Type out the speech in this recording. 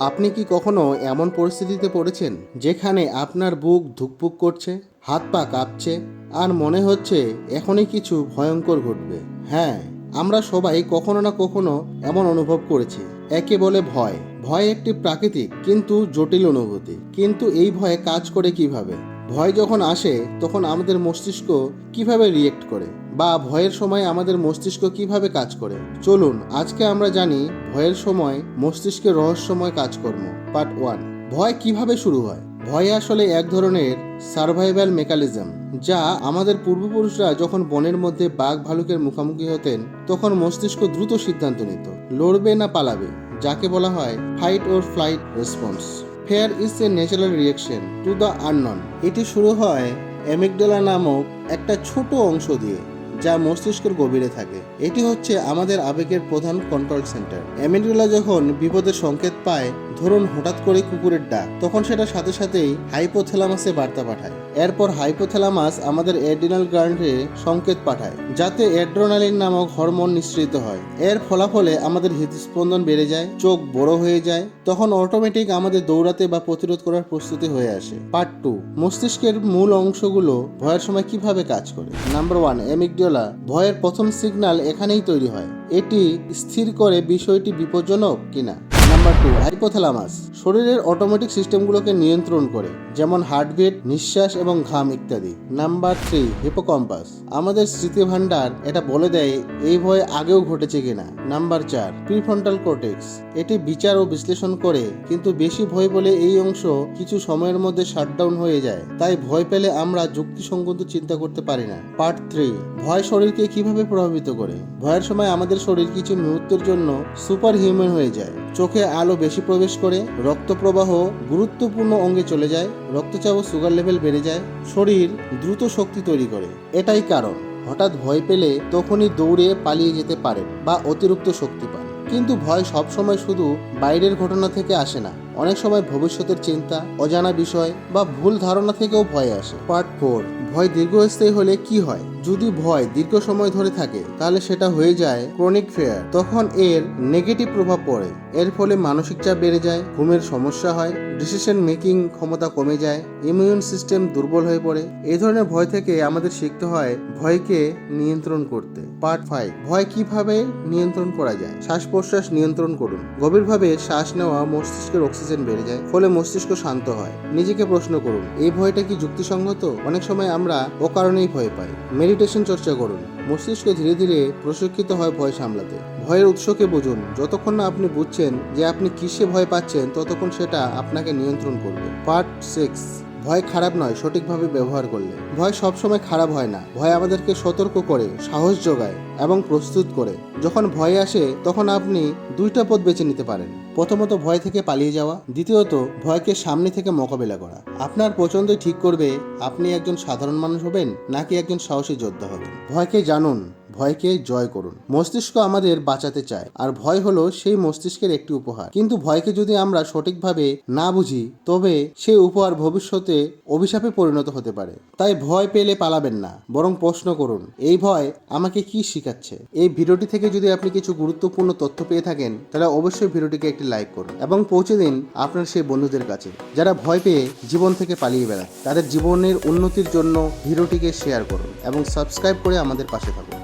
আপনি কি কখনো এমন পরিস্থিতিতে পড়েছেন যেখানে আপনার বুক ধুকপুক করছে, হাত পা কাঁপছে, আর মনে হচ্ছে এখনই কিছু ভয়ঙ্কর ঘটবে? হ্যাঁ আমরা সবাই কখনো না কখনো এমন অনুভব করেছি। একে বলে ভয়। ভয় একটি প্রাকৃতিক, কিন্তু জটিল অনুভূতি। কিন্তু এই ভয়ে কাজ করে কীভাবে? ভয় যখন আসে, তখন আমাদের মস্তিষ্ক কীভাবে রিয়েক্ট করে? বা ভয়ের সময় আমাদের মস্তিষ্ক কীভাবে কাজ করে? চলুন, আজকে আমরা জানি ভয়ের সময় মস্তিষ্কের রহস্যময় কাজকর্ম পার্ট ওয়ান ভয় কীভাবে শুরু হয়? ভয় আসলে এক ধরনের সার্ভাইভাল মেকানিজম যা আমাদের পূর্বপুরুষরা যখন বনের মধ্যে বাঘ ভালুকের মুখোমুখি হতেন, তখন মস্তিষ্ক দ্রুত সিদ্ধান্ত নিত, লড়বে না পালাবে, যাকে বলা হয় fight or flight response fear is a natural reaction to the unknown এটি শুরু হয় অ্যামিগডালা নামক একটা ছোট অংশ দিয়ে, যা মস্তিষ্কের গভীরে থাকে। এটি হচ্ছে আমাদের আবেগের প্রধান কন্ট্রোল সেন্টার অ্যামিগডালা যখন বিপদের সংকেত পায় ধরুন হঠাৎ করে কুকুরের ডাক, তখন সেটা সাথে সাথেই হাইপোথ্যালামাসে বার্তা পাঠায়। এরপর হাইপোথ্যালামাস আমাদের অ্যাড্রিনাল গ্ল্যান্ডে সংকেত পাঠায়, যাতে অ্যাড্রোনালিন নামক হরমোন নিঃসৃত হয়। এর ফলাফলে আমাদের হৃদস্পন্দন বেড়ে যায়, চোখ বড় হয়ে যায়, তখন অটোমেটিক আমাদের দৌড়াতে বা প্রতিরোধ করার প্রস্তুতি হয়ে আসে। পার্ট টু, মস্তিষ্কের মূল অংশগুলো ভয়ের সময় কীভাবে কাজ করে? নাম্বার ওয়ান, অ্যামিগডালা, ভয়ের প্রথম সিগন্যাল এখানেই তৈরি হয়। এটি স্থির করে বিষয়টি বিপজ্জনক কিনা? নাম্বার টু, হাইপোথ্যালামাস, শরীরের অটোমেটিক সিস্টেমগুলোকে নিয়ন্ত্রণ করে, যেমন হার্টবিট নিঃশ্বাস এবং ঘাম ইত্যাদি। নাম্বার থ্রি হিপোকম্পাস আমাদের স্মৃতি ভান্ডার এটা বলে দেয় এই ভয় আগেও ঘটেছে কিনা। নাম্বার চার প্রিফ্রন্টাল কোর্টেক্স এটি বিচার ও বিশ্লেষণ করে, কিন্তু বেশি ভয় বলে এই অংশ কিছু সময়ের মধ্যে শাটডাউন হয়ে যায়। তাই ভয় পেলে আমরা যুক্তিসঙ্গত চিন্তা করতে পারি না। পার্ট থ্রি ভয় শরীরকে কীভাবে প্রভাবিত করে? ভয়ের সময় আমাদের শরীর কিছু মুহূর্তের জন্য সুপার হিউম্যান হয়ে যায়। চোখে আলো বেশি প্রবেশ করে, রক্তপ্রবাহ গুরুত্বপূর্ণ অঙ্গে চলে যায়, রক্তচাপ ও সুগার লেভেল বেড়ে যায়, শরীর দ্রুত শক্তি তৈরি করে। এটাই কারণ, হঠাৎ ভয় পেলে তখনই দৌড়ে পালিয়ে যেতে পারেন বা অতিরিক্ত শক্তি পান। কিন্তু ভয় সবসময় শুধু বাইরের ঘটনা থেকে আসে না অনেক সময় ভবিষ্যতের চিন্তা, অজানা বিষয় বা ভুল ধারণা থেকেও ভয় আসে। পার্ট ফোর ভয় দীর্ঘস্থায়ী হলে কি হয়? যদি ভয় দীর্ঘ সময় ধরে থাকে, তাহলে সেটা হয়ে যায় ক্রনিক ফেয়ার তখন এর নেগেটিভ প্রভাব পড়ে। এর ফলে মানসিক চাপ বেড়ে যায়, ঘুমের সমস্যা হয় ডিসিশন মেকিং ক্ষমতা কমে যায় ইমিউন সিস্টেম দুর্বল হয়ে পড়ে। এই ধরনের ভয় থেকে আমাদের শিখতে হয় ভয়কে নিয়ন্ত্রণ করতে। পার্ট ফাইভ ভয় কীভাবে নিয়ন্ত্রণ করা যায়? শ্বাস প্রশ্বাস নিয়ন্ত্রণ করুন। গভীরভাবে শ্বাস নেওয়া, মস্তিষ্কের অক্সিজেন বেড়ে যায়, ফলে মস্তিষ্ক শান্ত হয়। নিজেকে প্রশ্ন করুন, এই ভয়টা কি যুক্তিসঙ্গত? অনেক সময় আমরা ও কারণেই ভয় পাই। মেডিটেশন চর্চা করুন। মস্তিষ্ক ধীরে ধীরে প্রশিক্ষিত হয় ভয় সামলাতে। ভয়ের উৎসকে বুঝুন। যতক্ষণ না আপনি বুঝছেন যে আপনি কিসে ভয় পাচ্ছেন, ততক্ষণ সেটা আপনাকে নিয়ন্ত্রণ করবে। Part six. ভয় খারাপ নয়, সঠিকভাবে ব্যবহার করলে। ভয় সবসময় খারাপ হয় না। ভয় আমাদেরকে সতর্ক করে, সাহস যোগায় এবং প্রস্তুত করে। যখন ভয় আসে, তখন আপনি দুইটা পথ বেছে নিতে পারেন। প্রথমত ভয় থেকে পালিয়ে যাওয়া, দ্বিতীয়ত ভয়কে সামনে থেকে মোকাবেলা করা। আপনার পছন্দই ঠিক করবে, আপনি একজন সাধারণ মানুষ হবেন, নাকি একজন সাহসী যোদ্ধা হবেন। ভয়কে জানুন ভয়কে জয় করুন। মস্তিষ্ক আমাদের বাঁচাতে চায়, আর ভয় হলো সেই মস্তিষ্কের একটি উপহার। কিন্তু ভয়কে যদি আমরা সঠিকভাবে না বুঝি, তবে সেই উপহার ভবিষ্যতে অভিশাপে পরিণত হতে পারে। তাই ভয় পেলে পালাবেন না, বরং প্রশ্ন করুন, এই ভয় আমাকে কি শিখাচ্ছে? এই ভিডিওটি থেকে যদি আপনি কিছু গুরুত্বপূর্ণ তথ্য পেয়ে থাকেন, তাহলে অবশ্যই ভিডিওটিকে একটি লাইক করুন এবং পৌঁছে দিন আপনার সেই বন্ধুদের কাছে, যারা ভয় পেয়ে জীবন থেকে পালিয়ে বেড়ায়। তাদের জীবনের উন্নতির জন্য ভিডিওটিকে শেয়ার করুন এবং সাবস্ক্রাইব করে আমাদের পাশে থাকুন।